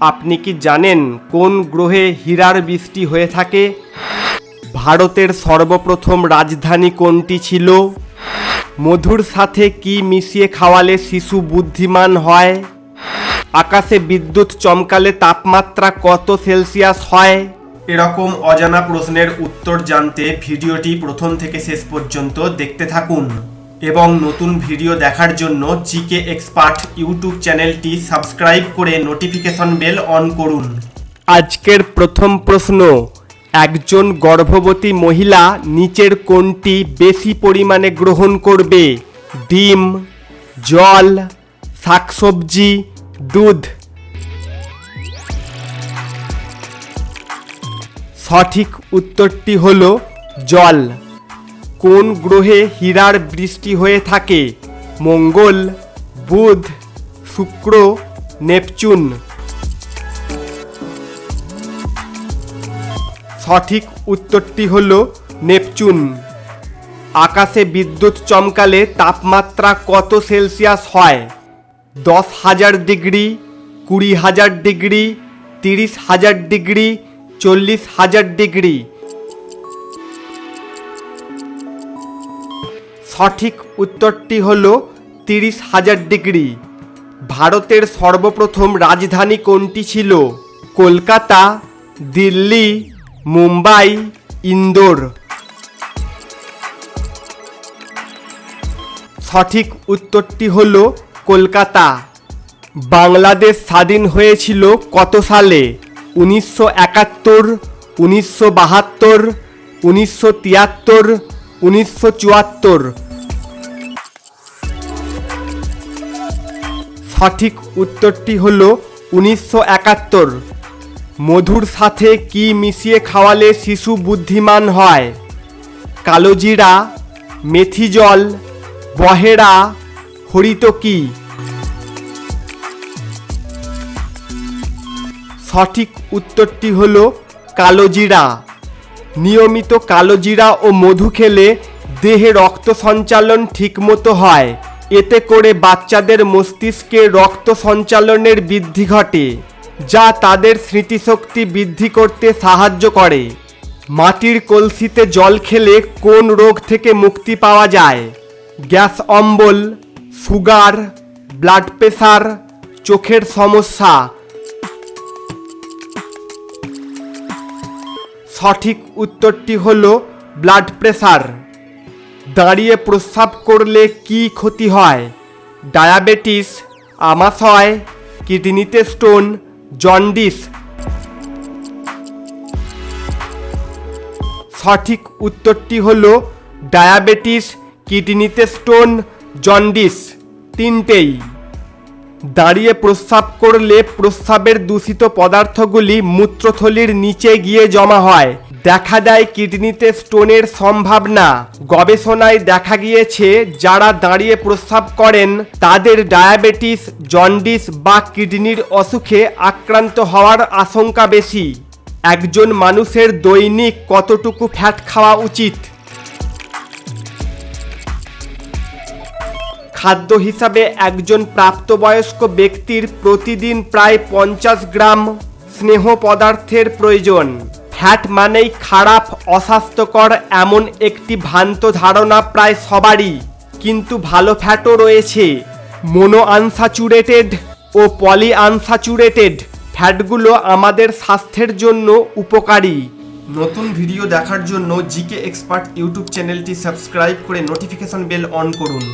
আপনি কি জানেন কোন গ্রহে হীরার বৃষ্টি হয়ে থাকে? ভারতের সর্বপ্রথম রাজধানী কোনটি ছিল? মধুর সাথে কি মিশিয়ে খাওয়ালে শিশু বুদ্ধিমান হয়? আকাশে বিদ্যুৎ চমকালে তাপমাত্রা কত সেলসিয়াস হয়? এরকম অজানা প্রশ্নের উত্তর জানতে ভিডিওটি প্রথম থেকে শেষ পর্যন্ত দেখতে থাকুন। এবং নতুন ভিডিও দেখার জন্য জিকে এক্সপার্ট ইউটিউব চ্যানেলটি সাবস্ক্রাইব করে নোটিফিকেশন বেল অন করুন। আজকের প্রথম প্রশ্ন, একজন গর্ভবতী মহিলা নিচের কোনটি বেশি পরিমাণে গ্রহণ করবে? ডিম, জল, শাকসবজি, দুধ? সঠিক উত্তরটি হল জল। কোন গ্রহে হীরার বৃষ্টি হয়ে থাকে? মঙ্গল, বুধ, শুক্র, নেপচুন। সঠিক উত্তরটি হল নেপচুন। আকাশে বিদ্যুৎ চমকালে তাপমাত্রা কত সেলসিয়াস হয়? দশ হাজার ডিগ্রি, কুড়ি হাজার ডিগ্রি, তিরিশ হাজার ডিগ্রি, চল্লিশ হাজার ডিগ্রি। সঠিক উত্তরটি হল তিরিশ হাজার ডিগ্রি। ভারতের সর্বপ্রথম রাজধানী কোনটি ছিল? কলকাতা, দিল্লি, মুম্বাই, ইন্দোর। সঠিক উত্তরটি হল কলকাতা। বাংলাদেশ স্বাধীন হয়েছিল কত সালে? উনিশশো একাত্তর, উনিশশো বাহাত্তর, উনিশশো তিয়াত্তর, উনিশশো চুয়াত্তর। সঠিক উত্তরটি হল উনিশশো একাত্তর। মধুর সাথে কি মিশিয়ে খাওয়ালে শিশু বুদ্ধিমান হয়? কালোজিরা মেথি জল বহেরা হরিতকি সঠিক উত্তরটি হল কালোজিরা। নিয়মিত কালোজিরা ও মধু খেলে দেহে রক্ত সঞ্চালন ঠিকমতো হয়। এতে করে বাচ্চাদের মস্তিষ্কে রক্ত সঞ্চালনের বৃদ্ধি ঘটে, যা তাদের স্মৃতিশক্তি বৃদ্ধি করতে সাহায্য করে। মাটির কলসিতে জল খেলে কোন রোগ থেকে মুক্তি পাওয়া যায়? গ্যাস অম্বল, সুগার, ব্লাড প্রেশার চোখের সমস্যা। সঠিক উত্তরটি হল ব্লাড প্রেশার দাঁড়িয়ে প্রস্রাব করলে কি ক্ষতি হয়? ডায়াবেটিস, আমাশয়, কিডনিতে স্টোন, জন্ডিস। সঠিক উত্তরটি হল ডায়াবেটিস, কিডনিতে স্টোন, জন্ডিস। তিনটেই। দাঁড়িয়ে প্রস্রাব করলে প্রস্রাবের দূষিত পদার্থগুলি মূত্রথলির নিচে গিয়ে জমা হয়। দেখা দেয় কিডনিতে স্টোনের সম্ভাবনা। গবেষণায় দেখা গিয়েছে, যারা দাঁড়িয়ে প্রস্রাব করেন, তাদের ডায়াবেটিস, জন্ডিস বা কিডনির অসুখে আক্রান্ত হওয়ার আশঙ্কা বেশি। একজন মানুষের দৈনিক কতটুকু ফ্যাট খাওয়া উচিত? খাদ্য হিসাবে একজন প্রাপ্তবয়স্ক ব্যক্তির প্রতিদিন প্রায় পঞ্চাশ গ্রাম স্নেহ পদার্থের প্রয়োজন। ফ্যাট মানেই খারাপ, অস্বাস্থ্যকর এমন একটি ভ্রান্ত ধারণা প্রায় সবারই। কিন্তু ভালো ফ্যাটও রয়েছে। মোনো আনস্যাচুরেটেড ও পলি আনস্যাচুরেটেড ফ্যাটগুলো আমাদের স্বাস্থ্যের জন্য উপকারী। নতুন ভিডিও দেখার জন্য জিকে এক্সপার্ট ইউটিউব চ্যানেলটি সাবস্ক্রাইব করে নোটিফিকেশন বেল অন করুন।